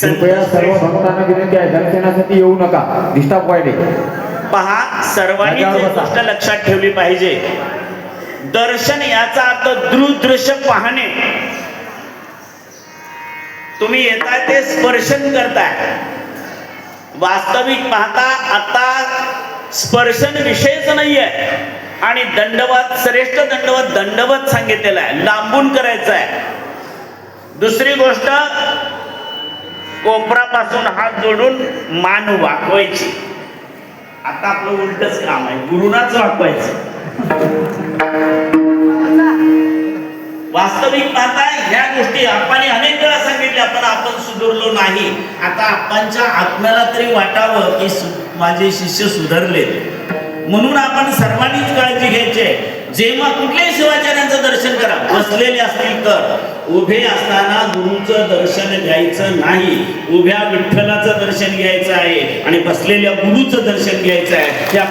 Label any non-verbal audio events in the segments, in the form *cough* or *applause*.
कृपया सर्व भक्तांना विनंती आहे दर्शनासाठी येऊ नका. डिस्टर्ब व्हायले पहा सर्वांनी. गोष्ट लक्षात ठेवली पाहिजे. दर्शन याचा अर्थ दूरदृश्य पाहणे. तुम्ही येताय ते स्पर्शन करताय. वास्तविक पाहता आता स्पर्शन विषयच नाहीये. आणि दंडवत श्रेष्ठ दंडवत दंडवत सांगितलेला आहे. लांबून करायचं आहे दुसरी गोष्ट कोपरापासून हात जोडून मान वाकवायची. आता आपलं उलटच काम आहे. गुरुनाच वाकवायचं. वास्तविक पाहता ह्या गोष्टी आपण अनेक वेळा सांगितल्या पण आपण सुधारलो नाही. आता आपणच्या आत्म्याला तरी वाटावं की माझे शिष्य सुधारले म्हणून आपण सर्वांनीच काळजी घ्यायची आहे. जेव्हा कुठल्याही शिवाचार्यांचं दर्शन करा बसलेले असतील तर. उभे असताना गुरुचं दर्शन घ्यायचं नाही. उभ्या विठ्ठलाचं दर्शन घ्यायचं आहे आणि बसलेल्या गुरुचं दर्शन घ्यायचं आहे. हे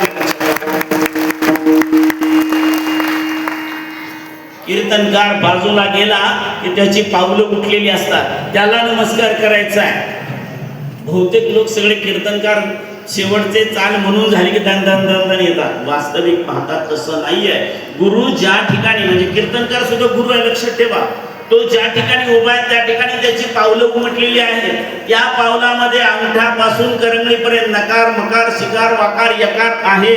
कीर्तनकार बाजूला गेला की त्याची पावलं उठलेली असतात. त्याला नमस्कार करायचा आहे. बहुतेक लोक सगळे कीर्तनकार शेवटचे चाल म्हणून झाले की दन दन दन दन येतात. वास्तविक पाहतात तसं नाहीये. गुरु ज्या ठिकाणी म्हणजे कीर्तनकार सुद्धा गुरु आहे लक्षात ठेवा. तो ज्या ठिकाणी उभा आहे त्या ठिकाणी त्याची पावलं उमटलेली आहेत. त्या पावलामध्ये अंगठापासून करंगळीपर्यंत नकार मकार शिकार वाकार यकार आहे.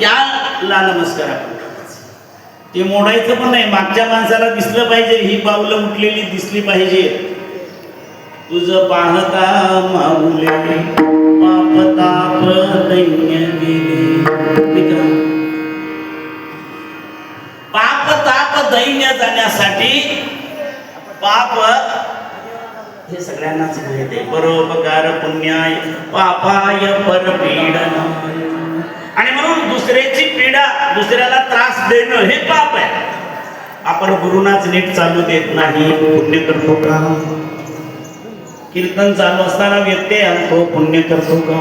त्याला नमस्कार आपण ते मोडायचं पण नाही. मागच्या माणसाला दिसलं पाहिजे ही पावलं उठलेली दिसली पाहिजे. तुझ पाहता माऊले. पाप ताप दैन्य गेले पाप ताप दैन्य जाण्यासाठी पाप हे सगळ्यांनाच माहीत आहे. परोपकार पुण्याय पापाय परपीडनाय आणि म्हणून दुसऱ्याची पीडा दुसऱ्याला त्रास देणं हे पाप आहे. आपण गुरुनाच नीट चालू देत नाही. पुण्य करतो का कीर्तन चालू असताना व्यत्यय आणतो पुण्य करतो का?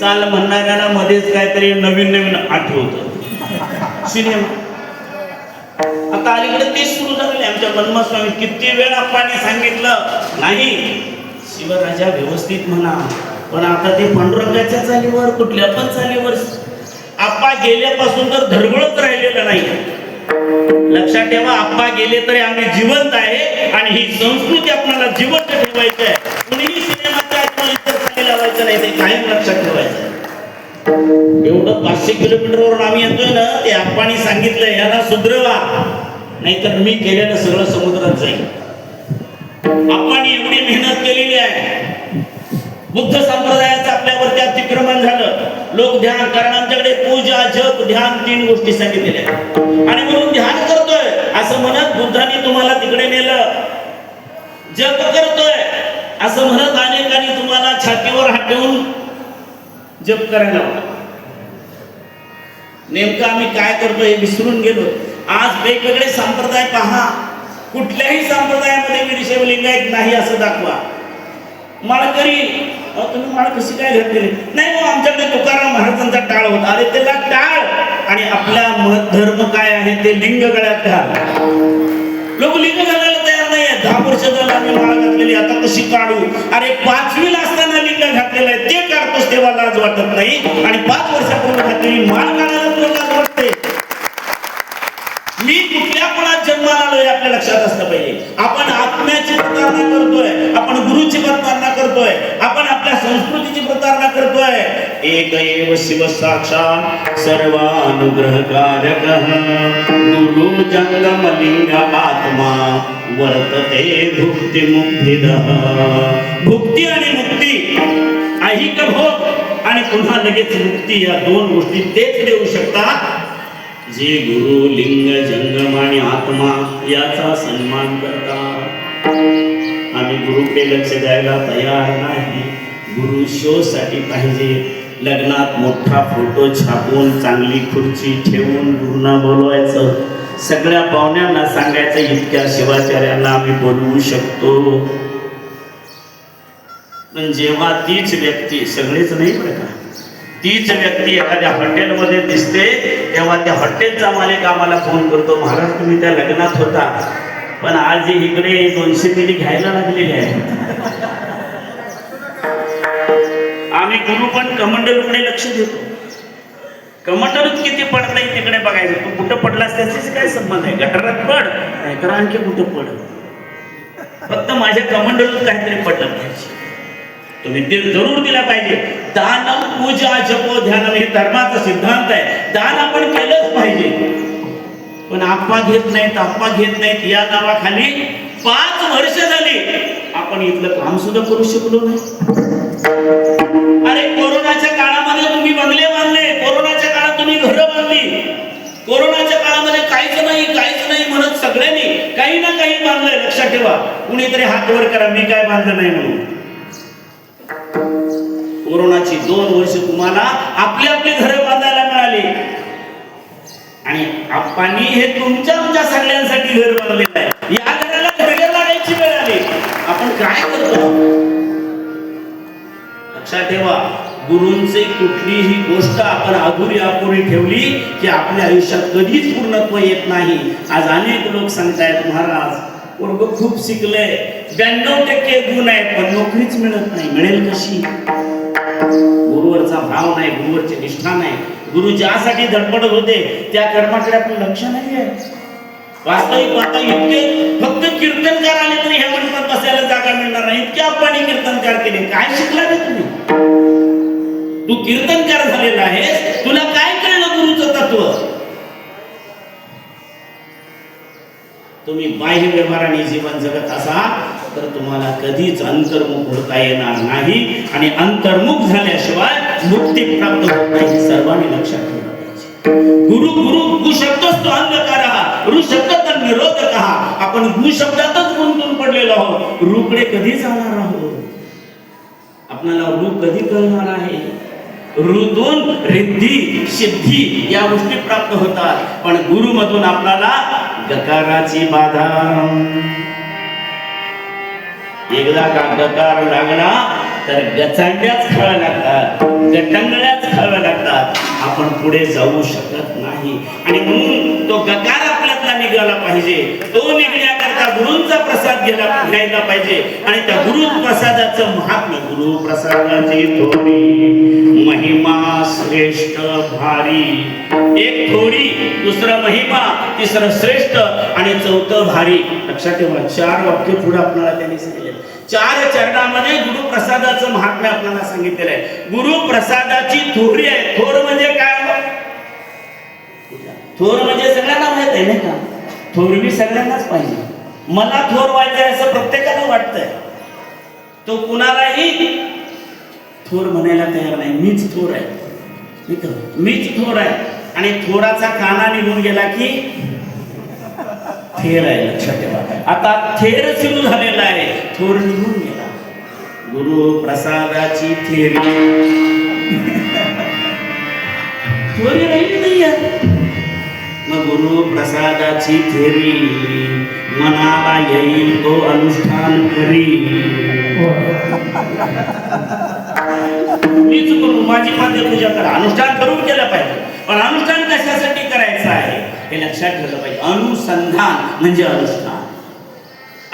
चाल म्हणणाऱ्याला मध्येच काहीतरी नवीन नवीन आठवत. सिनेमा. आता अलीकडे तेच सुरू झालेले आमच्या मन्मस्वामी किती वेळ आपण सांगितलं? नाही. शिवराजा व्यवस्थित म्हणा. पण आता ते पांडुरंगाच्या चालीवर कुठल्या पण चालीवर आप्पा गेल्यापासून तर धडगळत राहिलेलं नाही. लक्षात ठेवा आप्पा गेले तरी आम्ही जिवंत आहे आणि ही संस्कृती आपल्याला जिवंत ठेवायची आहे. कुणीही सिनेमाच्या आठवण लावायचं नाही ते कायम लक्षात ठेवायचं एवढं पाचशे किलोमीटरवरून आम्ही येतोय ना ते आप्पानी सांगितलं याला सुधरवा. नाहीतर मी केलेलं सगळं समुद्रात जाईल. आप्पानी एवढी मेहनत केलेली आहे. बुद्ध संप्रदायाचं आपल्यावरती अतिक्रमण झालं. लोक ध्यान कारण आमच्याकडे पूजा जप ध्यान तीन गोष्टी सांगितलेल्या आणि म्हणून ध्यान करतोय असं म्हणत बुद्धाने तुम्हाला तिकडे नेलं. जप करतोय असं म्हणत अनेकांनी तुम्हाला छातीवर हात ठेवून जप करायला नेमकं आम्ही काय करतो हे विसरून गेलो. आज वेगवेगळे संप्रदाय पहा. कुठल्याही संप्रदायामध्ये वीरशैव लिंगायत नाही असं दाखवा. माळकरी अहो, तुम्ही माळ कशी काय घातलेली नाही मग आमच्याकडे तुकाराम महाराजांचा टाळ होता. अरे त्याला टाळ. आणि आपला म- धर्म काय आहे? ते लिंग गळ्यात घाल. लोक लिंग घालायला तयार नाही आहे दहा वर्ष झालं आम्ही माळ घातलेली. आता कशी काढू? अरे पाचवीला असताना लिंग घातलेलं आहे. ते काढतोस तेव्हा लाज वाटत नाही. आणि पाच वर्षापूर्वी घातलेली माळ काढायला तुला लाज वाटत? कुठल्या कुणात जन्माला आलोय हे आपल्या लक्षात असलं पाहिजे. आपण आत्म्याची प्रतारणा करतोय आपण गुरुची प्रतारणा करतोय आपण आपल्या संस्कृतीची प्रतारणा करतोय. एक एव शिव साक्षात सर्वानुग्रहकारक गुरु जंगम लिंग आत्मा वर्तते भुक्ती मुक्तिद भुक्ती आणि मुक्ती ऐहिक भोग आणि पुन्हा लगेच मुक्ती या दोन गोष्टी तेच देऊ शकतात. जे गुरु लिंग जंगम आणि आत्मा याचा सन्मान करतात. आम्ही गुरुकडे लक्ष द्यायला तयार नाही. गुरु शो साठी पाहिजे. लग्नात मोठा फोटो छापून चांगली खुर्ची ठेवून गुरुना बोलवायचं. सगळ्या पाहुण्यांना सांगायचं इतक्या शिवाचार्यांना आम्ही बोलवू शकतो. पण जेव्हा तीच व्यक्ती सगळेच नाही बरं का? तीच व्यक्ती एखाद्या हॉटेलमध्ये दिसते तेव्हा त्या हॉटेलचा मालिक आम्हाला फोन करतो महाराज तुम्ही त्या लग्नात होता पण आज इकडे दोनशे मिली घ्यायला लागलेली आहे आम्ही गुरु पण कमंडलकडे लक्ष देतो. कमंडल किती पडतंय तिकडे बघायचं? तू कुठं पडलास त्याच्याशी काय संबंध आहे? गटारात पड नाही तर आणखी कुठं पड? फक्त माझ्या कमंडलून काहीतरी पडलं पाहिजे. विद्येत जरूर दिला पाहिजे. दान पूजा जपो ध्यान हे धर्माचा सिद्धांत आहे. दान आपण केलंच पाहिजे. पण आप्पा घेत नाहीत आप्पा घेत नाहीत या नावाखाली पाच वर्ष झाली. आपण इथलं काम सुद्धा करू शकलो नाही. अरे कोरोनाच्या काळामध्ये तुम्ही बंगले बांधले. कोरोनाच्या काळात तुम्ही घरं बांधली. कोरोनाच्या काळामध्ये काहीच नाही काहीच नाही म्हणत सगळ्यांनी. काही ना काही बांधलंय लक्षात ठेवा. कुणीतरी हात वर करा मी काय बांधलं नाही म्हणून. कोरोनाची दोन वर्ष तुम्हाला आपली आपली घरं बांधायला मिळाली. आणि आप्पांनी हे तुमच्या तुमच्या सगळ्यांसाठी घर बांधलेलं आहे. या घराला घरं लागायची वेळ आली. आपण काय करतो? लक्षात ठेवा गुरूंचे कुठलीही गोष्ट आपण अधुरी अपुरी ठेवली की आपल्या आयुष्यात कधीच पूर्णत्व येत नाही. आज अनेक लोक सांगतायत महाराज वर्ग खूप शिकलंय. ब्याण्णव टक्के गुण आहेत पण नोकरीच मिळत नाही. मिळेल कशी? गुरुवरचा भाव नाही गुरुवरची निष्ठा नाही. गुरु ज्यासाठी धडपडत होते त्या कर्माकडे आपलं लक्ष नाही आहे वास्तविक पाहता इतके फक्त कीर्तनकार आले तरी ह्या मंडपात बसायला जागा मिळणार नाही. इतके अप्पानी कीर्तनकार केले. काय शिकला रे तुम्ही? तू कीर्तनकार झालेला आहेस. तुला काय कळलं गुरुचं तत्व? तुम्ही बाह्य व्यवहाराने जीवन जगत असा तर तुम्हाला कधीच अंतर्मुख होता येणार नाही आणि अंतर्मुख झाल्याशिवाय मुक्ती प्राप्त होत नाही सर्वांनी लक्षात ठेवा गुरु गुरु गु शब्दच तो अंधकार ऋ शब्द तर निरोधक आपण गु शब्दातच गुंतून पडलेलो आहोत. रूकडे कधी जाणार आहोत? आपल्याला रूप कधी कळणार आहे? ऋतून रिद्धी सिद्धी या गोष्टी प्राप्त होतात. पण गुरु मधून आपल्याला गकाराची बाधा. एकदा का गकार लागला तर गचांड्याच खाव्या लागतात गटंगड्याच खाव्या लागतात. आपण पुढे जाऊ शकत नाही. आणि म्हणून तो गकार आपल्यातला निघाला पाहिजे. तो निघण्याचा गुरुंचा प्रसाद घ्यायला घ्यायला पाहिजे. आणि त्या गुरु प्रसादाचं महात्म्य गुरु प्रसादाची थोडी. महिमा श्रेष्ठ भारी. एक थोडी दुसरा महिमा तिसरं श्रेष्ठ आणि चौथं भारी. लक्षात ठेवा चार वाक्य पुढे आपल्याला त्यांनी सांगितले. चार चरणामध्ये गुरु प्रसादाचं महात्म्य आपल्याला सांगितलेलं आहे. गुरु प्रसादाची थोरी आहे. थोर म्हणजे काय? थोर म्हणजे सगळ्यांना माहीत आहे नाही का? थोरवी सगळ्यांनाच पाहिजे. मला थोर व्हायचं आहे असं प्रत्येकाला वाटतंय. तो कुणालाही थोर म्हणायला तयार नाही. मीच थोर आहे. का? मीच थोर आहे. आणि थोराचा काना निघून गेला की थेर आहे लक्षात ठेवा. आता थेर सुरू झालेला आहे. थोर निघून गेला. गुरु प्रसादाची थेरी. *laughs* थोरी राहिली नाही गुरु प्रसादाची थेरी मनाला येईल तो अनुष्ठान करी. मीच करू माझी पाद्य पूजा करा. अनुष्ठान करून केलं पाहिजे. पण अनुष्ठान कशासाठी करायचं आहे? हे लक्षात ठेवलं पाहिजे. अनुसंधान म्हणजे अनुष्ठान.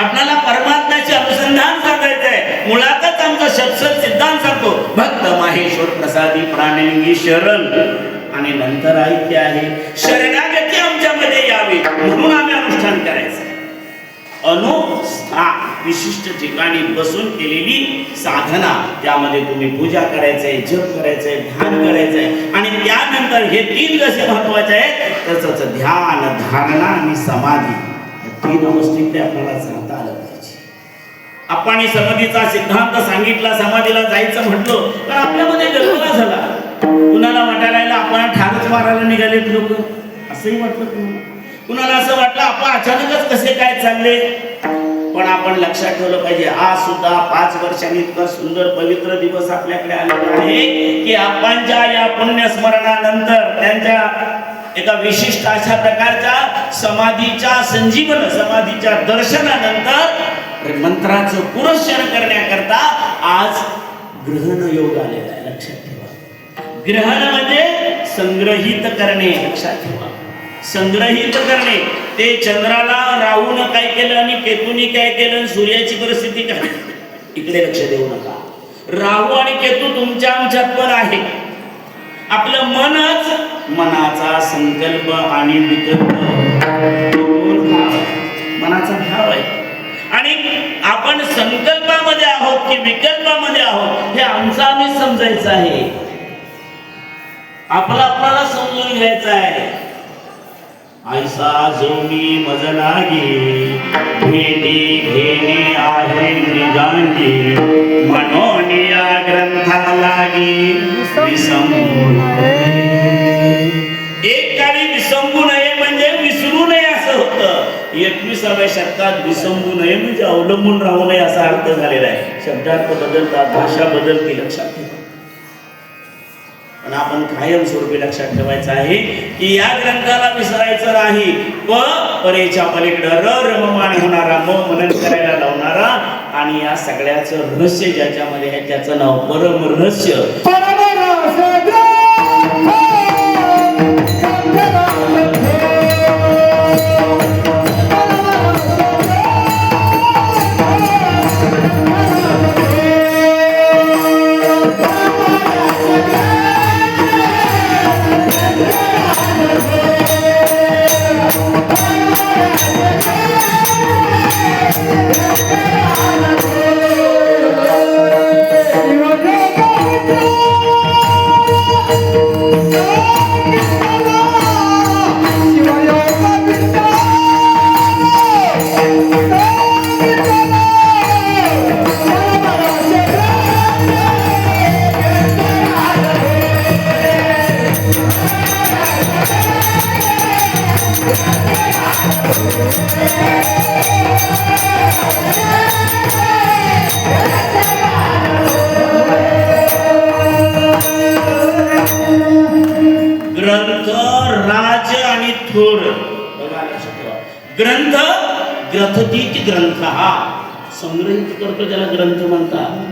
आपल्याला परमात्म्याचे अनुसंधान साधायचं आहे. मुळातच आमचा शब्द सिद्धांत सांगतो. भक्त माहेश्वर प्रसादी प्राणिंगी शरण. आणि नंतर ऐक्य आहे. शरणागती आमच्यामध्ये यावी. म्हणून आम्ही अनुष्ठान करायचं. अनुष्ठा विशिष्ट ठिकाणी बसून केलेली साधना त्यामध्ये तुम्ही पूजा करायचंय जप करायचंय ध्यान करायचंय. आणि त्यानंतर हे तीन कसे महत्त्वाचे आहेत? तसंच ध्यान धारणा आणि समाधी. तीन तीन ते आपल्याला जाता आलं पाहिजे. आपण समाधीचा सिद्धांत सांगितला समाधीला जायचं म्हटलं तर आपल्यामध्ये गडबडा झाला. कुणाला वाटायला आपण ठारच मारायला निघालेत लोक? असंही वाटलं कुणाला कुणाला असं वाटलं आपण अचानकच कसे काय चालले? पण आपण लक्षात ठेवलं पाहिजे आज सुद्धा पाच वर्षांनी इतका सुंदर पवित्र दिवस आपल्याकडे आलेला आहे की आपणच्या या पुण्यस्मरणानंतर त्यांच्या एका विशिष्ट अशा प्रकारच्या समाधीच्या संजीवन समाधीच्या दर्शनानंतर मंत्राचं पुरस्कार करण्याकरता आज ग्रहण योग आलेला आहे लक्षात ठेवा. ग्रहण म्हणजे संग्रहित करणे लक्षात ठेवा. संग्रहित करणे. ते चंद्राला राहून काय केलं आणि केतूनी काय केलं आणि सूर्याची परिस्थिती काय? इकडे लक्ष देऊ नका. राहू आणि केतू तुमच्या आमच्यात पण आहे. आपलं मनच मनाचा संकल्प आणि विकल्प. मनाचा भाव आहे. आणि आपण संकल्पामध्ये आहोत की विकल्पामध्ये आहोत हे आमचं आम्ही समजायचं आहे. आपलं आपल्याला समजून घ्यायचं आहे. ऐसा जो मी मज लागे घेणे आहे मृगांगी म्हणून या ग्रंथा लागे विसंबू एक काळी विसंबू नये म्हणजे विसरू नये असं होतं. एकविसाव्या शतकात विसंबू नये म्हणजे अवलंबून राहू नये असा अर्थ झालेला आहे. शब्दार्थ बदलतात भाषा बदलते लक्षात ठेवा. पण आपण कायम स्वरूपी लक्षात ठेवायचं आहे की या ग्रंथाला विसरायचं नाही. व परेच्या पलीकडं र रममान होणारा म मनन करायला लावणारा आणि या सगळ्याचं रहस्य ज्याच्यामध्ये आहे त्याचं नाव परम रहस्य. संग्रहित करतो त्याला ग्रंथ म्हणतात.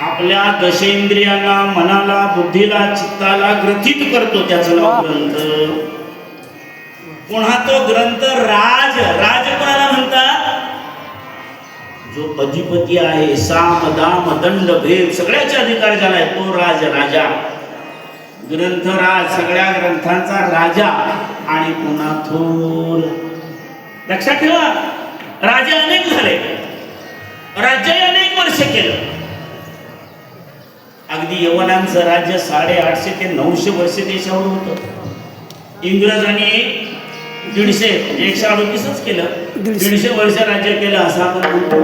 आपल्या दशेंद्रियांना मनाला बुद्धीला चित्ताला ग्रथित करतो त्याचं नाव ग्रंथ. पुन्हा तो ग्रंथ राज राज कोणाला म्हणतात? जो अधिपती आहे साम दाम दंड भेद सगळ्याचे अधिकार ज्याला आहे तो राज राजा. ग्रंथराज सगळ्या ग्रंथांचा राजा आणि पुन्हा थोर. लक्षात ठेवा राजे अनेक झाले. राज्य अनेक वर्ष केलं. अगदी यवनांचं राज्य साडेआठशे ते नऊशे वर्ष देशावर होतं. इंग्रजांनी दीडशे म्हणजे एकशे अडोतीसच केलं. दीडशे. वर्ष राज्य केलं असं आपण म्हणतो.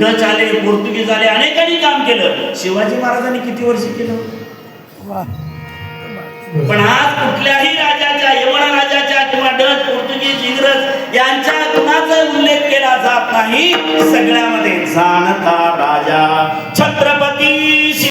डच आले पोर्तुगीज आले अनेकांनी काम केलं. शिवाजी महाराजांनी किती वर्ष केलं? पण आज कुठल्याही राजाच्या यवना किंवा डच पोर्तुगीज इंग्रज यांच्या कुणाचा उल्लेख केला जात नाही. सगळ्यामध्ये जाणता राजा छत्रपती